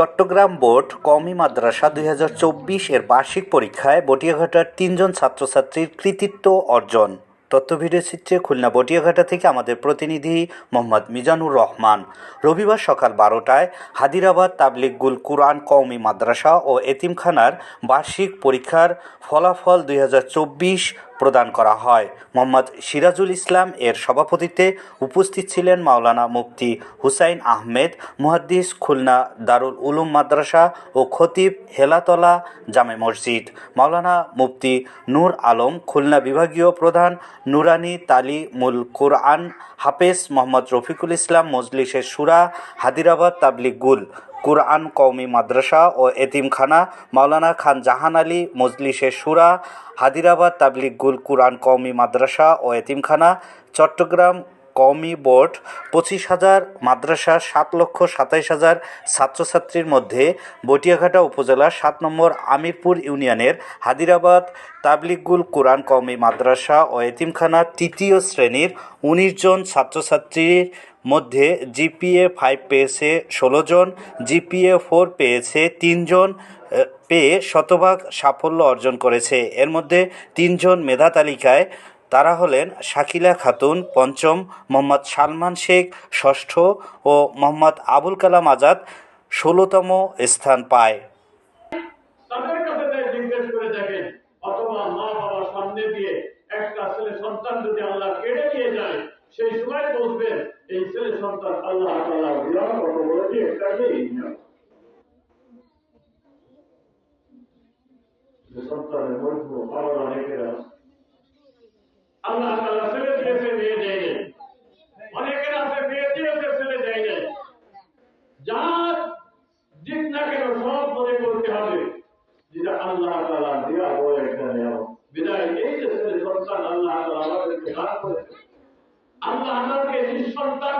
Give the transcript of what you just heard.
Chittagong board কমি মাদ্রাসা দুই হাজার চব্বিশ এর বার্ষিক পরীক্ষায় বটিয়াঘাটার তিনজন ছাত্রছাত্রীর কৃতিত্ব অর্জন। তথ্য ভিডিও চিত্রে খুলনা বটিয়াঘাটা থেকে আমাদের প্রতিনিধি মোহাম্মদ মিজানুর রহমান। রবিবার সকাল বারোটায় হাদিরাবাদ তাবলিগুল কুরআন কওমি মাদ্রাসা ও এতিমখানার বার্ষিক পরীক্ষার ফলাফল দুই হাজার চব্বিশ প্রদান করা হয়। মোহাম্মদ সিরাজুল ইসলাম এর সভাপতিত্বে উপস্থিত ছিলেন মাওলানা মুফতি হুসাইন আহমেদ, মুহাদ্দিস খুলনা দারুল উলুম মাদ্রাসা ও খতিব হেলাতলা জামে মসজিদ। মাওলানা মুফতি নূর আলম, খুলনা বিভাগীয় প্রধান নুরানি তালিমুল কোরআন, হাফেজ মোহাম্মদ রফিকুল ইসলাম মজলিসের সুরা হাদিরাবাদ তাবলিগুল কুরআন কৌমি মাদ্রাসা ও এতিমখানা, মাওলানা খান জাহান আলী মজলিসের সুরা হাদিরাবাদ তাবলিগুল কুরআন কৌমি মাদ্রাসা ও এতিমখানা, চট্টগ্রাম কওমি বোর্ড পঁচিশ হাজার, মাদ্রাসা সাত লক্ষ সাতাইশ হাজার ছাত্রছাত্রীর মধ্যে বটিয়াঘাটা উপজেলার সাত নম্বর আমিরপুর ইউনিয়নের হাদিরাবাদ তাবলিগুল কুরআন কওমি মাদ্রাসা ও এতিমখানা তৃতীয় শ্রেণির উনিশ জন ছাত্রছাত্রীর মধ্যে জিপিএ ফাইভ পেয়েছে ষোলো জন, জিপিএ ফোর পেয়েছে তিনজন পেয়ে শতভাগ সাফল্য অর্জন করেছে। এর মধ্যে তিনজন মেধা তালিকায় তারা হলেন শাকিলা খাতুন, পঞ্চম মোহাম্মদ সালমান শেখ, ষষ্ঠ ও মোহাম্মদ আবুল কালাম আজাদ ষোলোতম স্থান পায়। একটা সন্তান আল্লাহ সেই সময় বলবেন এই ছেলে সন্তান আল্লাহ বিরাট কত যে সন্তানের মধ্যে আবার অনেকের আছে আল্লাহ তাআলা ছেলে দিয়েছে মেয়ে দেয় নাই। অনেকের আছে মেয়ে দিয়েছে ছেলে দেয় নাই। যার না কেন সব মনে করতে হবে। যেটা আল্লাহ তালা দেওয়া বড় একটা নেওয়া বিদায়, এই যে সন্তান আল্লাহ তালা আমাদেরকে দান করেছে আল্লাহ আমাকে নিঃসন্তান